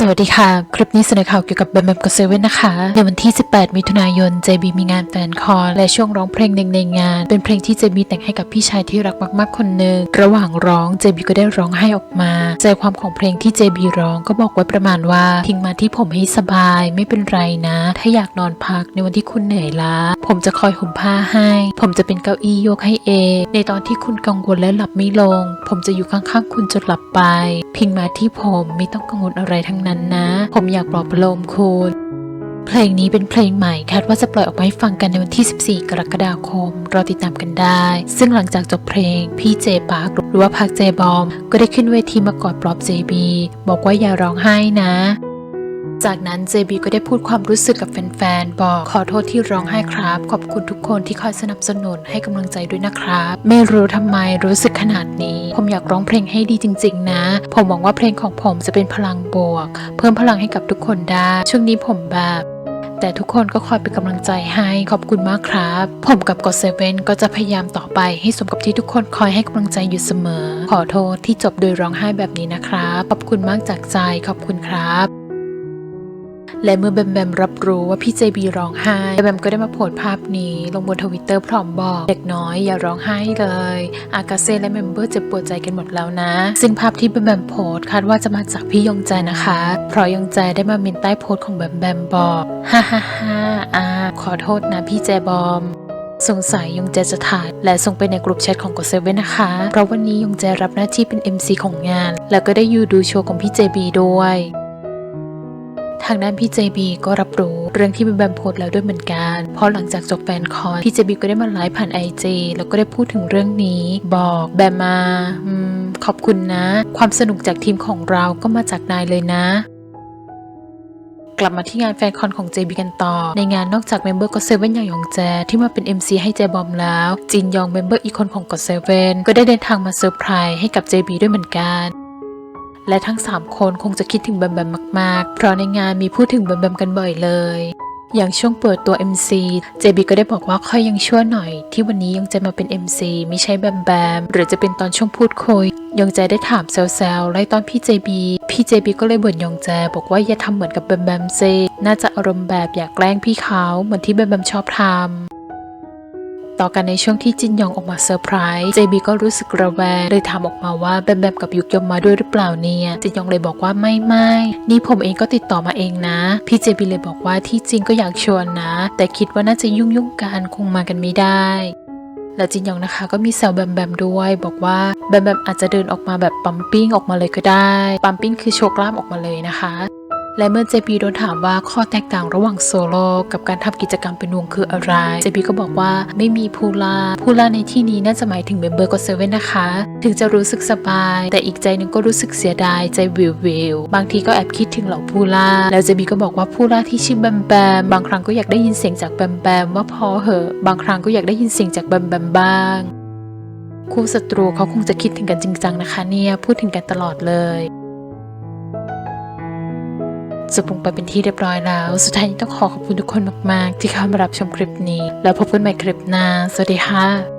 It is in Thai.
สวัสดีค่ะ คลิปนี้เสนอข่าวเกี่ยวกับแบมแบมกับเซเว่นนะคะ ในวันที่ 18 มิถุนายน JB มีงานแฟนคอนและช่วงร้องเพลงหนึ่งในงาน เป็นเพลงที่ JB แต่งให้กับพี่ชายที่รักมากๆคนหนึ่ง ระหว่างร้อง JB ก็ได้ร้องไห้ออกมา ใจความของเพลงที่ JB ร้องก็บอกไว้ประมาณว่า ทิ้งมาที่ผมให้สบายไม่เป็นไรนะ ถ้าอยากนอนพักในวันที่คุณเหนื่อยล้า ผมจะคอยห่มผ้าให้ ผมจะเป็นเก้าอี้โยกให้เอง ในตอนที่คุณกังวลและหลับไม่ลง ผมจะอยู่ข้างๆ คุณจนหลับไป พิงมาที่ผมไม่ต้องกังวลอะไรทั้งนั้นนะ ผมอยากปลอบประโลมคุณ เพลงนี้เป็นเพลงใหม่คาดว่าจะปล่อยออกมาให้ฟังกันในวันที่ 14 กรกฎาคม รอติดตามกันได้ ซึ่งหลังจากจบเพลง พี่เจปาร์คหรือว่าพักเจบอม ก็ได้ขึ้นเวทีมากอดปลอบเจบีบอกว่าอย่าร้องไห้นะ จากนั้น JB ก็ได้พูดความรู้สึกกับแฟนๆ บอกขอโทษที่ร้องไห้ครับ ขอบคุณทุกคนที่คอยสนับสนุนให้กำลังใจด้วยนะครับ ไม่รู้ทำไมรู้สึกขนาดนี้ ผมอยากร้องเพลงให้ดีจริง ๆ นะ ผมหวังว่าเพลงของผมจะเป็นพลังบวก เพิ่มพลังให้กับทุกคนได้ ช่วงนี้ผมแบบแต่ทุกคนก็คอยเป็นกำลังใจให้ขอบคุณมากครับ ผมกับก o เซเว่นก็จะพยายามต่อไปให้สมกับที่ทุกคนคอยให้กำลังใจอยู่เสมอ ขอโทษที่จบโดยร้องไห้แบบนี้นะครับ ขอบคุณมากจากใจขอบคุณครับ และเมื่อแบมแบมรับรู้ว่าพี่เจบีร้องไห้แบมแบมก็ได้มาโพสต์ภาพนี้ ลงบนทวิตเตอร์พร้อมบอก เด็กน้อยอย่าร้องไห้เลย อากาเซ่และเมมเบอร์เจ็บปวดใจกันหมดแล้วนะ ซึ่งภาพที่แบมแบมโพสต์คาดว่าจะมาจากพี่ยงใจนะคะ เพราะยงใจได้มาเมนใต้โพสต์ของแบมแบมบอกฮ่าฮ่าฮ่าอาขอโทษนะพี่เจบอมสงสัยยงแจจะถ่ายและส่งไปในกลุ่มแชทของก o เซเว่นนะคะ เพราะวันนี้ยงแจรับหน้าที่เป็น MC ของงาน แล้วก็ได้ยูดูโชว์ของพี่เจบีด้วย ทางด้านพี่เจบีก็รับรู้เรื่องที่แบมแบมโพสต์แล้วด้วยเหมือนกันเพราะหลังจากจบแฟนคอนพี่เจบีก็ได้มาไลฟ์ผ่านไอจแล้วก็ได้พูดถึงเรื่องนี้ บอกแบมมาอืมขอบคุณนะ ความสนุกจากทีมของเราก็มาจากนายเลยนะกลับมาที่งานแฟนคอนของ JB กันต่อ ในงานนอกจากเมมเบอร์ก็เซเว่นอย่างยองแจ ที่มาเป็น MC ให้เจบอมแล้ว จินยองเมมเบอร์อีกคนของก็เซเว่นก็ได้เดินทางมาเซอร์ไพรส์ให้กับ JB ด้วยเหมือนกัน และทั้ง 3 คนคงจะคิดถึงแบมแบมมาก ๆ เพราะในงานมีพูดถึงแบมแบมกันบ่อยเลย อย่างช่วงเปิดตัว MC JB ก็ได้บอกว่าค่อยยังชั่วหน่อย ที่วันนี้ยังจะมาเป็น MC ไม่ใช่แบมแบมหรือจะเป็นตอนช่วงพูดคุย ยองแจได้ถามแซวๆไล่ตอนพี่ JB พี่ JB ก็เลยบ่นยองแจบอกว่าอย่าทำเหมือนกับแบมแบมเซน่าจะอารมณ์แบบอยากแกล้งพี่เขาเหมือนที่แบมแบมชอบทำ ต่อกันในช่วงที่จินยองออกมาเซอร์ไพรส์ JB ก็รู้สึกระแวงเลยถามออกมาว่าแบมแบมกับยุกยมมาด้วยหรือเปล่าเนี่ยจินยองเลยบอกว่าไม่ไม่นี่ผมเองก็ติดต่อมาเองนะ พี่ JB เลยบอกว่าที่จริงก็อยากชวนนะ แต่คิดว่าน่าจะยุ่งยุ่งกันคงมากันไม่ได้และจินยองนะคะก็มีแซวแบมแบมด้วย บอกว่าแบมแบมอาจจะเดินออกมาแบบปั๊มปิ้งออกมาเลยก็ได้ปั๊มปิ้งคือโชกล้ามออกมาเลยนะคะ และเมื่อเจปีโดนถามว่าข้อแตกต่างระหว่างโซโล่กับการทำกิจกรรมเป็นวงคืออะไร เจปีก็บอกว่าไม่มีพูลาพูลาในที่นี้น่าจะหมายถึงเมมเบอร์ก็เซเว่นนะคะ ถึงจะรู้สึกสบาย แต่อีกใจหนึงก็รู้สึกเสียดายใจวิววิวบางทีก็แอบคิดถึงเหล่าพูลาแล้วเจบีก็บอกว่าพูลาที่ชื่อแบมแบมบางครั้งก็อยากได้ยินเสียงจากแบมแบมว่าพอเหอะบางครั้งก็อยากได้ยินเสียงจากแบมแบมบ้างคู่ศัตรูเขาคงจะคิดถึงกันจริงจังนะคะเนี่ยพูดถึงกันตลอดเลย จบลงไปเป็นที่เรียบร้อยแล้ว สุดท้ายนี้ต้องขอขอบคุณทุกคนมาก ๆ ที่เข้ามารับชมคลิปนี้ แล้วพบกันใหม่คลิปหน้า สวัสดีค่ะ